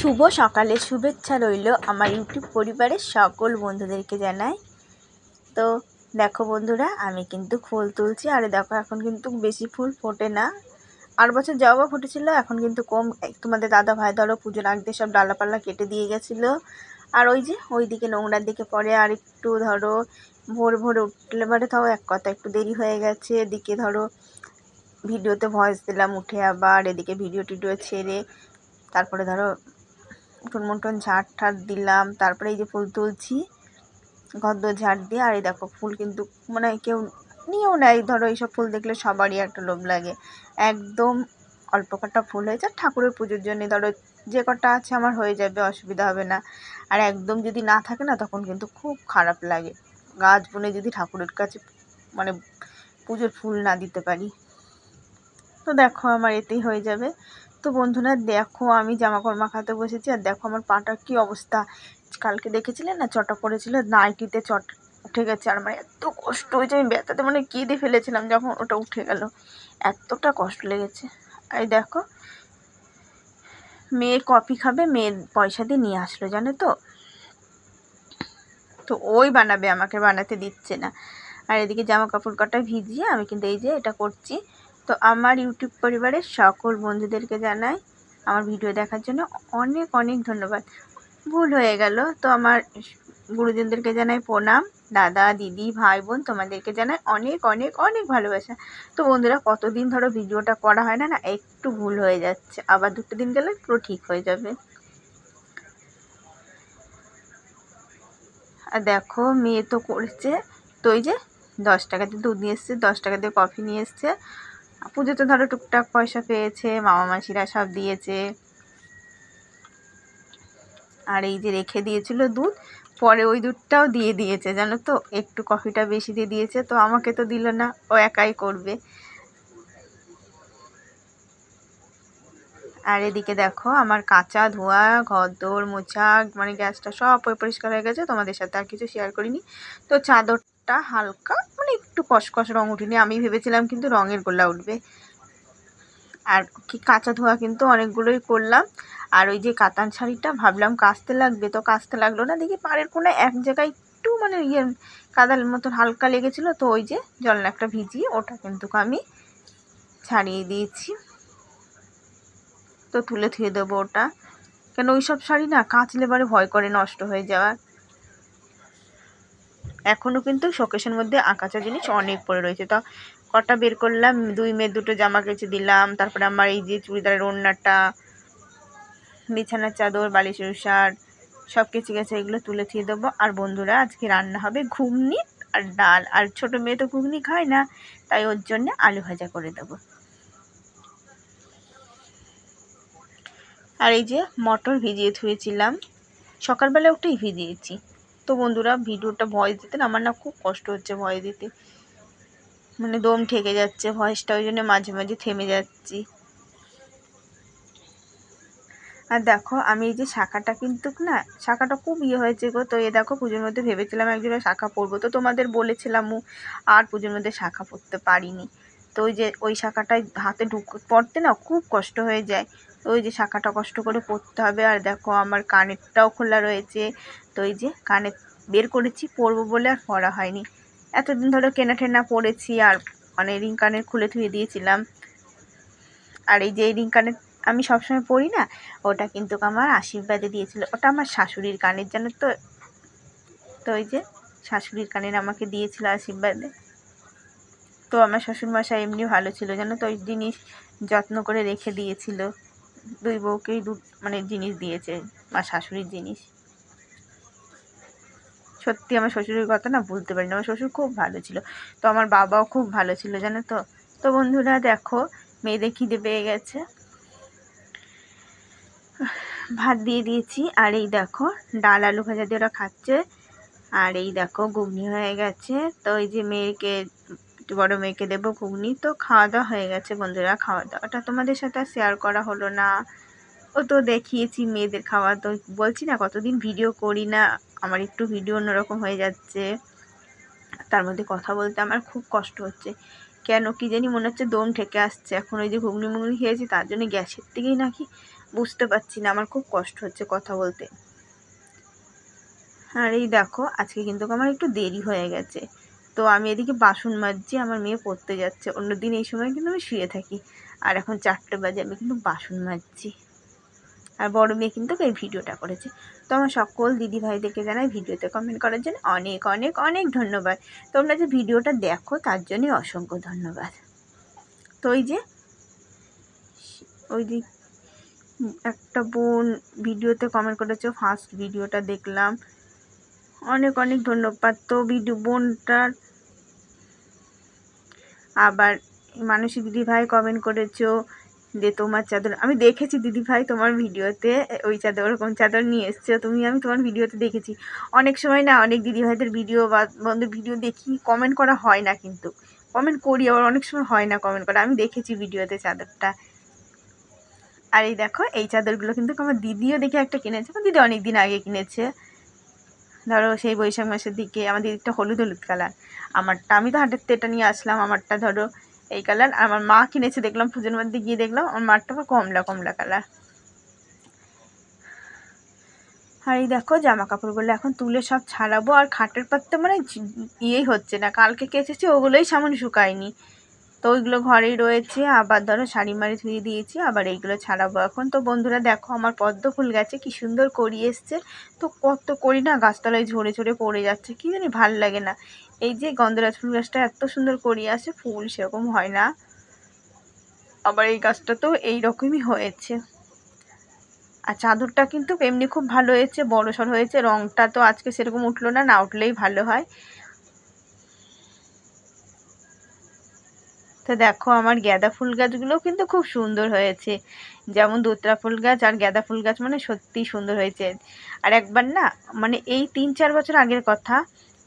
শুভ সকালে শুভেচ্ছা রইল আমার ইউটিউব পরিবারের সকল বন্ধুদেরকে জানাই। তো দেখো বন্ধুরা, আমি কিন্তু ফুল তুলছি। আর দেখো, এখন কিন্তু বেশি ফুল ফোটে না। আর বছর জবা ফুটেছিল, এখন কিন্তু কম। তোমাদের দাদা ভাই ধরো পুজোর আগে সব ডালাপাল্লা কেটে দিয়ে গেছিল। আর ওই যে ওই দিকে নোংরার দিকে পরে আর একটু ধরো ভোর ভোর উঠলে পরে তাও এক কথা একটু দেরি হয়ে গেছে। এদিকে ধরো ভিডিওতে ভয়েস দিলাম উঠে আবার, এদিকে ভিডিও টিডিও ছেড়ে তারপরে ধরো উঠোন মুঠোন ঝাড় ঠাড় দিলাম, তারপরে এই যে ফুল তুলছি গদ্দ ঝাড় দিয়ে, আর এই দেখো ফুল কিন্তু মানে কেউ নিয়েও নেয়। ধরো এইসব ফুল দেখলে সবারই একটা লোভ লাগে। একদম অল্প কটা ফুল হয়েছে, আর ঠাকুরের পুজোর জন্য ধরো যে কটা আছে আমার হয়ে যাবে, অসুবিধা হবে না। আর একদম যদি না থাকে না, তখন কিন্তু খুব খারাপ লাগে। গাছ বনে যদি ঠাকুরের কাছে মানে পুজোর ফুল না দিতে পারি। তো দেখো আমার এতেই হয়ে যাবে। তো বন্ধুরা দেখো, আমি জামা কাপড় মাখাতে বসেছি আর দেখো আমার পাটার কি অবস্থা। কালকে দেখেছিলেন না, চটা পড়েছিল, নাইটিতে চট উঠে গেছে আর মানে এত কষ্ট হয়েছে, আমি ব্যথাতে মানে কেঁদে ফেলেছিলাম যখন ওটা উঠে গেল। এতটা কষ্ট লেগেছে। এই দেখো, মেয়ে কফি খাবে মেয়ের পয়সা দিয়ে নিয়ে আসলো, জানো তো? তো ওই বানাবে, আমাকে বানাতে দিচ্ছে না। আর এদিকে জামা কাপড় কটা ভিজিয়ে আমি কিন্তু এই যে এটা করছি। তো আমার ইউটিউব পরিবারের সকল বন্ধুদেরকে জানাই আমার ভিডিও দেখার জন্য অনেক অনেক ধন্যবাদ। ভুল হয়ে গেল। তো আমার গুরুজনদেরকে জানাই প্রণাম। দাদা, দিদি, ভাই, বোন তোমাদেরকে জানাই অনেক অনেক অনেক ভালোবাসা। তো বন্ধুরা, কতদিন ধরো ভিডিওটা করা হয় না না একটু ভুল হয়ে যাচ্ছে। আবার দুটো দিন গেলে পুরো ঠিক হয়ে যাবে। আর দেখো, মেয়ে তো করেছে, তো ওই যে দশ টাকা দিয়ে দুধ নিয়ে এসছে, দশ টাকা দিয়ে কফি নিয়ে এসছে। পুজোতে ধরো টুকটাক পয়সা পেয়েছে, মামা মাসিরা সব দিয়েছে। আর এই যে রেখে দিয়েছিল দুধ, পরে ওই দুধটাও দিয়ে দিয়েছে, জানো তো? একটু কফিটা বেশি দিয়ে দিয়েছে, তো আমাকে তো দিল না, ও একাই করবে। আর এদিকে দেখো, আমার কাঁচা ধোয়া ঘর দোর মোছা মানে গ্যাসটা সব পরিষ্কার হয়ে গেছে, তোমাদের সাথে আর কিছু শেয়ার করিনি। তো চাদরটা হালকা মানে একটু কসকস রঙ উঠিনি। আমি ভেবেছিলাম কিন্তু রঙের গোলা উঠবে। আর কি কাঁচা ধোয়া কিন্তু অনেকগুলোই করলাম। আর ওই যে কাতান শাড়িটা ভাবলাম কাচতে লাগবে, তো কাচতে লাগল না। দেখি পাড়ের কোনো এক জায়গায় একটু মানে ইয়ে কাদার মতন হালকা লেগেছিলো, তো ওই যে জল একটা ভিজিয়ে ওটা কিন্তু আমি ছাড়িয়ে দিয়েছি। তো তুলে থুয়ে দেবো ওটা। কেন ওই সব শাড়ি না, কাচলে পরে ভয় করে, নষ্ট হয়ে যাওয়ার। এখনও কিন্তু শোকেশের মধ্যে আঁকাচা জিনিস অনেক পড়ে রয়েছে। তো কটা বের করলাম? দুই মেয়ে দুটো জামা কেচে দিলাম। তারপরে আমার এই যে চুড়িদারের ওড়নাটা, বিছানার চাদর, বালিশের শার্ট, সব কিছু গেছে, এগুলো তুলে থিয়ে দেবো। আর বন্ধুরা, আজকে রান্না হবে ঘুগনি আর ডাল। আর ছোটো মেয়ে তো ঘুগনি খায় না, তাই ওর জন্য আলু ভাজা করে দেবো। আর এই যে মটর ভিজিয়ে থুয়েছিলাম সকালবেলা ওটাই ভিজিয়েছি। তো বন্ধুরা, ভিডিওটা ভয়েস দিতে আমার না খুব কষ্ট হচ্ছে ভয়েস দিতে। মানে দম ঠেকে যাচ্ছে, ভয়েসটা ওই জন্য মাঝে মাঝে থেমে যাচ্ছি। আর দেখো, আমি এই যে শাখাটা কিন্তু না, শাখাটা খুব ইয়ে হয়েছে গো। তো এ দেখো, পুজোর মধ্যে ভেবেছিলাম একজনে শাখা পরবো। তো তোমাদের বলেছিলামও আর পুজোর মধ্যে শাখা পরতে পারিনি। তো ওই যে, ওই শাখাটায় হাতে ঢুক পড়তে না খুব কষ্ট হয়ে যায়। ওই যে শাখাটা কষ্ট করে পরতে হবে। আর দেখো আমার কানেরটাও খোলা রয়েছে। তো ওই যে কানের বের করেছি, পরবো বলে আর পরা হয়নি। এতদিন ধরে কেনা টেনা পরেছি আর মানে রিং কানের খুলে থুয়ে দিয়েছিলাম। আর এই যে রিং কানের আমি সবসময় পড়ি না, ওটা কিন্তু আমার আশীর্বাদে দিয়েছিল। ওটা আমার শাশুড়ির কানের, জানো তো? তো ওই যে শাশুড়ির কানের আমাকে দিয়েছিল আশীর্বাদে। তো আমার শ্বশুরমশাই এমনি ভালো ছিল, জানো তো? ওই জিনিস যত্ন করে রেখে দিয়েছিল। দুই বউকেই দু মানে জিনিস দিয়েছে আমার শাশুড়ির জিনিস। সত্যি আমার শ্বশুরের কথা না বলতে পারি না আমার শ্বশুর খুব ভালো ছিল। তো আমার বাবাও খুব ভালো ছিল, জানো তো? তো বন্ধুরা, দেখো, মেয়েদের খিদে পেয়ে গেছে। ভাত দিয়ে দিয়েছি, আর এই দেখো, ডাল আলু ভাজা দিয়ে ওরা খাচ্ছে। আর এই দেখো, ঘুগনি হয়ে গেছে। তো এই যে মেয়েকে বড় মেয়েকে দেবো ঘুগনি। তো খাওয়া দাওয়া হয়ে গেছে বন্ধুরা খাওয়া দাওয়াটা তোমাদের সাথে শেয়ার করা হলো না। ও তো দেখিয়েছি মেয়েদের খাওয়া। তো বলছি না, কতদিন ভিডিও করি না, আমার একটু ভিডিও অন্যরকম হয়ে যাচ্ছে। তার মধ্যে কথা বলতে আমার খুব কষ্ট হচ্ছে। কেন কি জানি মনে হচ্ছে দম ঠেকে আসছে। এখন ওই যে ঘুগনি মুগনি খেয়েছি, তার জন্য গ্যাসের থেকেই নাকি বুঝতে পারছি না, আমার খুব কষ্ট হচ্ছে কথা বলতে। আর এই দেখো, আজকে কিন্তু আমার একটু দেরি হয়ে গেছে। তো আমি এদিকে বাসন মাজছি, আমার মেয়ে পড়তে যাচ্ছে। অন্যদিন এই সময় কিন্তু আমি শুয়ে থাকি। আর এখন চারটে বাজে, আমি কিন্তু বাসন মাজছি। আর বড় মেয়ে কিন্তু এই ভিডিওটা করেছে। তো আমার সকল দিদি ভাইদেরকে জানাই ভিডিওতে কমেন্ট করার জন্য অনেক অনেক অনেক ধন্যবাদ। তোমরা যে ভিডিওটা দেখো, তার জন্যই অসংখ্য ধন্যবাদ। তো ওই যে, ওই দিক একটা বোন ভিডিওতে কমেন্ট করেছ ফার্স্ট ভিডিওটা দেখলাম। অনেক অনেক ধন্যবাদ। তো ভিডিও, বোনটার আবার মানসী দিদি ভাই কমেন্ট করেছ যে তোমার চাদর, আমি দেখেছি দিদি ভাই তোমার ভিডিওতে, ওই চাদর, ওরকম চাদর নিয়ে এসছো, তুমি, আমি তোমার ভিডিওতে দেখেছি। অনেক সময় না অনেক দিদি ভাইদের ভিডিও বা বন্ধুর ভিডিও দেখি কমেন্ট করা হয় না কিন্তু। কমেন্ট করি, আবার অনেক সময় হয় না কমেন্ট করা। আমি দেখেছি ভিডিওতে চাদরটা। আর এই দেখো, এই চাদরগুলো কিন্তু আমার দিদিও দেখে একটা কিনেছে, আমার দিদি অনেক দিন আগে কিনেছে। ধরো সেই বৈশাখ মাসের দিকে আমার দিদিটা হলুদ হলুদ কালার। আমারটা, আমি তো হাটের এটা নিয়ে আসলাম, আমারটা ধরো এই কালার। আর আমার মা কিনেছে, দেখলাম পুজোর মধ্যে গিয়ে দেখলাম, আমার মারটা আবার কমলা কমলা কালার। আর এই দেখো জামা কাপড়গুলো এখন তুলে সব ছাড়াবো, আর খাটের পাত্রে মানে ইয়েই হচ্ছে না। কালকে কেচেছি, ওগুলোই সামনে শুকায়নি। তো ওইগুলো ঘরেই রয়েছে, আবার ধরো শাড়ি মারি ধুয়ে দিয়েছি, আবার এইগুলো ছাড়াবো এখন। তো বন্ধুরা দেখো আমার পদ্ম ফুল গেছে, কি সুন্দর করি এসছে। তো কত করি না গাছতলায় ঝরে ঝরে পড়ে যাচ্ছে, কি জানি ভালো লাগে না। এই যে গন্ধরাজ ফুল গাছটা এত সুন্দর করি আসে, ফুল সেরকম হয় না। আবার এই গাছটা তো এইরকমই হয়েছে। আর চাদরটা কিন্তু এমনি খুব ভালো হয়েছে বড় সড় হয়েছে রঙটা তো আজকে সেরকম উঠল না না উঠলেই ভালো হয়। তো দেখো, আমার গ্যাদা ফুল গাছগুলো কিন্তু খুব সুন্দর হয়েছে। যেমন দোতরা ফুল গাছ আর গ্যাদা ফুল গাছ মানে সত্যি সুন্দর হয়েছে। আর একবার না মানে এই তিন চার বছর আগের কথা,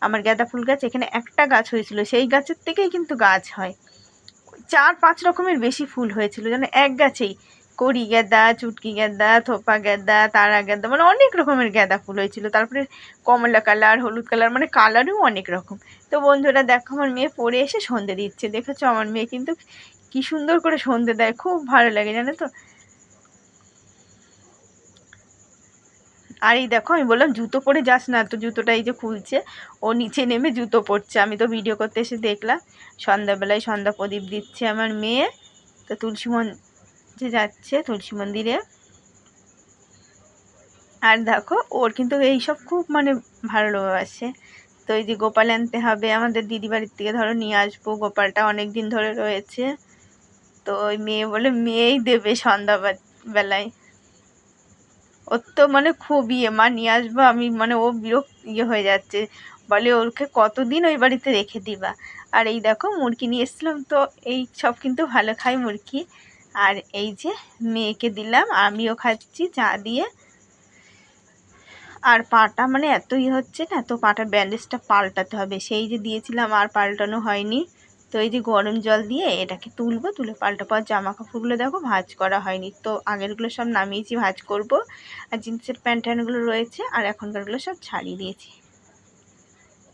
আমার গ্যাদা ফুল গাছ এখানে একটা গাছ হয়েছিল, সেই গাছের থেকেই কিন্তু গাছ হয়। চার পাঁচ রকমের বেশি ফুল হয়েছিল, যেন এক গাছেই। কড়ি গেঁদা, চুটকি গেঁদা, থোপা গেঁদা, তারা গেঁদা মানে অনেক রকমের গেঁদা ফুল হয়েছিল। তারপরে কমলা কালার, হলুদ কালার মানে কালারও অনেক রকম। তো বন্ধুরা, দেখো, আমার মেয়ে পরে এসে সন্ধে দিচ্ছে। দেখেছ, আমার মেয়ে কিন্তু কি সুন্দর করে সন্ধে দেয়, খুব ভালো লাগে, জানো তো? আর এই দেখো, আমি বললাম, জুতো পরে যাস না, তো জুতোটা এই যে খুলছে, ও নিচে নেমে জুতো পরছে। আমি তো ভিডিও করতে এসে দেখলাম, সন্ধ্যাবেলায় সন্ধ্যা প্রদীপ দিচ্ছে আমার মেয়ে। তো তুলসী যে যাচ্ছে তুলসী মন্দিরে। আর দেখো, ওর কিন্তু এইসব খুব মানে ভালো ভালোবাসে তো এই যে গোপাল আনতে হবে, আমাদের দিদি বাড়ির থেকে ধরো নিয়ে আসব, গোপালটা অনেক দিন ধরে রয়েছে। তো ওই মেয়ে বলে, মেয়েই দেবে সন্ধ্যা বেলায়। ওর তো মানে খুব ইয়ে মা, নিয়ে আসব, আমি মানে ও বিরক্ত ইয়ে হয়ে যাচ্ছে। বলে ওকে কতদিন ওই বাড়িতে রেখে দিবা? আর এই দেখো, মুরগি নিয়ে এসেছিলাম, তো এই সব কিন্তু ভালো খায় মুরগি। আর এই যে মেয়েকে দিলাম, আমিও খাচ্ছি চা দিয়ে। আর পাটা মানে এতই হচ্ছে না, তো পাটার ব্যান্ডেজটা পাল্টাতে হবে। সেই যে দিয়েছিলাম আর পাল্টানো হয়নি। তো এই যে গরম জল দিয়ে এটাকে তুলবো, তুলে পাল্টা পর জামা কাপড়গুলো দেখো ভাজ করা হয়নি। তো আগেরগুলো সব নামিয়েছি, ভাজ করব। আর জিন্সের প্যান্ট ট্যান্টগুলো রয়েছে, আর এখনকারগুলো সব ছাড়িয়ে দিয়েছি।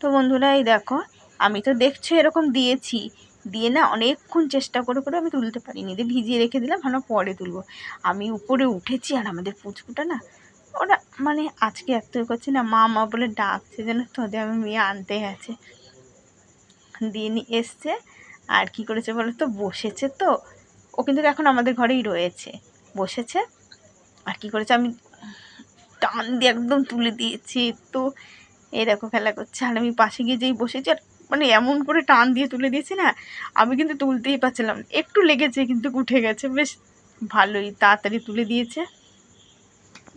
তো বন্ধুরা এই দেখো, আমি তো দেখছ এরকম দিয়েছি। দিয়ে না অনেকক্ষণ চেষ্টা করে করে আমি তুলতে পারিনি। দিয়ে ভিজিয়ে রেখে দিলাম, ভালো পরে তুলবো। আমি উপরে উঠেছি আর আমাদের পুচকুটা না, ওরা মানে আজকে এত করছে না, মা মা বলে ডাকছে যেন তোদের আমি মেয়ে আনতে গেছে। দিয়ে এসছে, আর কি করেছে বলো তো, বসেছে তো। ও কিন্তু এখন আমাদের ঘরেই রয়েছে। বসেছে, আর কি করেছে আমি টান দিয়ে একদম তুলে দিয়েছি তো এই দেখো খেলা করছে। আর আমি পাশে গিয়ে যেই বসেছি আর মানে এমন করে টান দিয়ে তুলে দিয়েছি না আমি কিন্তু তুলতেই পারছিলাম একটু লেগেছে কিন্তু উঠে গেছে বেশ ভালোই তাড়াতাড়ি তুলে দিয়েছে।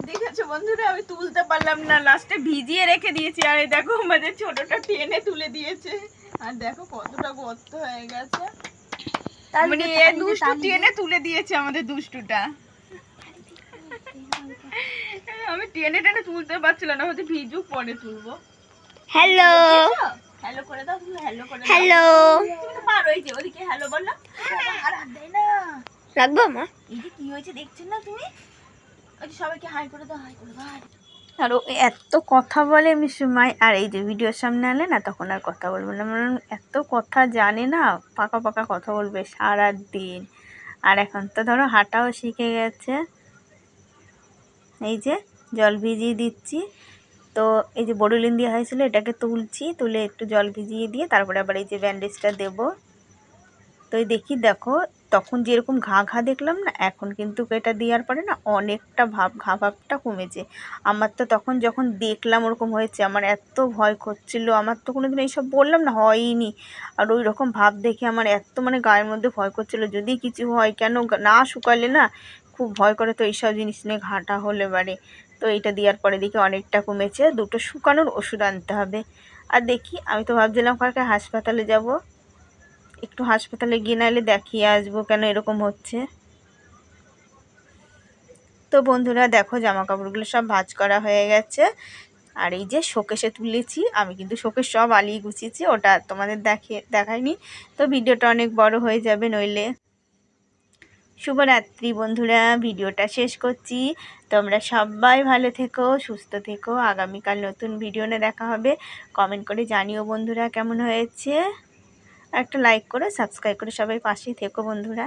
দেখেছ বন্ধুরা আমি তুলতে পারলাম না লাস্টে ভিজিয়ে রেখে দিয়েছি আর এই দেখো আমাদের ছোটটা টেনে তুলে দিয়েছে। আর দেখো কতটা গর্ত হয়ে গেছে। মানে এ দুষ্টু টেনে তুলে দিয়েছে আমাদের দুষ্টুটা। আমি টেনে টেনে তুলতে পারছিলাম না হয়তো ভিজুক পরে তুলবো। হ্যালো হ্যালো করে দাও হ্যালো করে হ্যালো তুমি তো পারো এই যে ওদিকে হ্যালো বলল আর হাত দেয় না। রাখব মা এই যে কি হয়েছে দেখছেন না তুমি? ওই সবাইকে হাই করে দাও হাই করে দাও আর ও এত কথা বলে আমি সময় আর এই যে ভিডিওর সামনে আলে না তখন আর কথা বলব না। মানে এত কথা জানে না পাকা পাকা কথা বলবে সারা দিন আর এখন তো ধরো হাঁটাও শিখে গেছে। এই যে জল ভিজিয়ে দিচ্ছি। তো এই যে বড়লিন দেওয়া হয়েছিল এটাকে তুলছি, তুলে একটু জল ভিজিয়ে দিয়ে তারপরে আবার এই যে ব্যান্ডেজটা দেব। তো দেখি দেখো, তখন যেরকম ঘা ঘা দেখলাম না, এখন কিন্তু এটা দেওয়ার পরে না অনেকটা ভাব, ঘা ভাবটা কমেছে। আমার তো তখন যখন দেখলাম ওরকম হয়েছে, আমার এত ভয় করছিল, আমার তো কোনোদিন এইসব বললাম না, হয়নি। আর ওই রকম ভাব দেখে আমার এত মানে গায়ের মধ্যে ভয় করছিল, যদি কিছু হয় কেন, না শুকালে না খুব ভয় করে তো এইসব জিনিস নিয়ে ঘাটা হলে বাড়ে। তো এইটা দেওয়ার পরে দেখি অনেকটা কমেছে, দুটো শুকানোর ওষুধ আনতে হবে। আর দেখি, আমি তো ভাবছিলাম কালকে হাসপাতালে যাব। একটু হাসপাতালে গিয়ে নাহলে দেখিয়ে আসব কেন এরকম হচ্ছে। তো বন্ধুরা, দেখো জামা কাপড়গুলো সব ভাজ করা হয়ে গেছে। আর এই যে শোকেশে তুলেছি, আমি কিন্তু শোকেশ সব আলিয়ে গুছিয়েছি, ওটা তোমাদের দেখিয়ে দেখাইনি। তো ভিডিওটা অনেক বড় হয়ে যাবে নইলে। শুভরাত্রি বন্ধুরা, ভিডিওটা শেষ করছি। তোমরা সবাই ভালো থেকো, সুস্থ থেকো। আগামীকাল নতুন ভিডিও নিয়ে দেখা হবে। কমেন্ট করে জানিও বন্ধুরা কেমন হয়েছে। একটা লাইক করে সাবস্ক্রাইব করে, সবাই পাশে থেকো বন্ধুরা।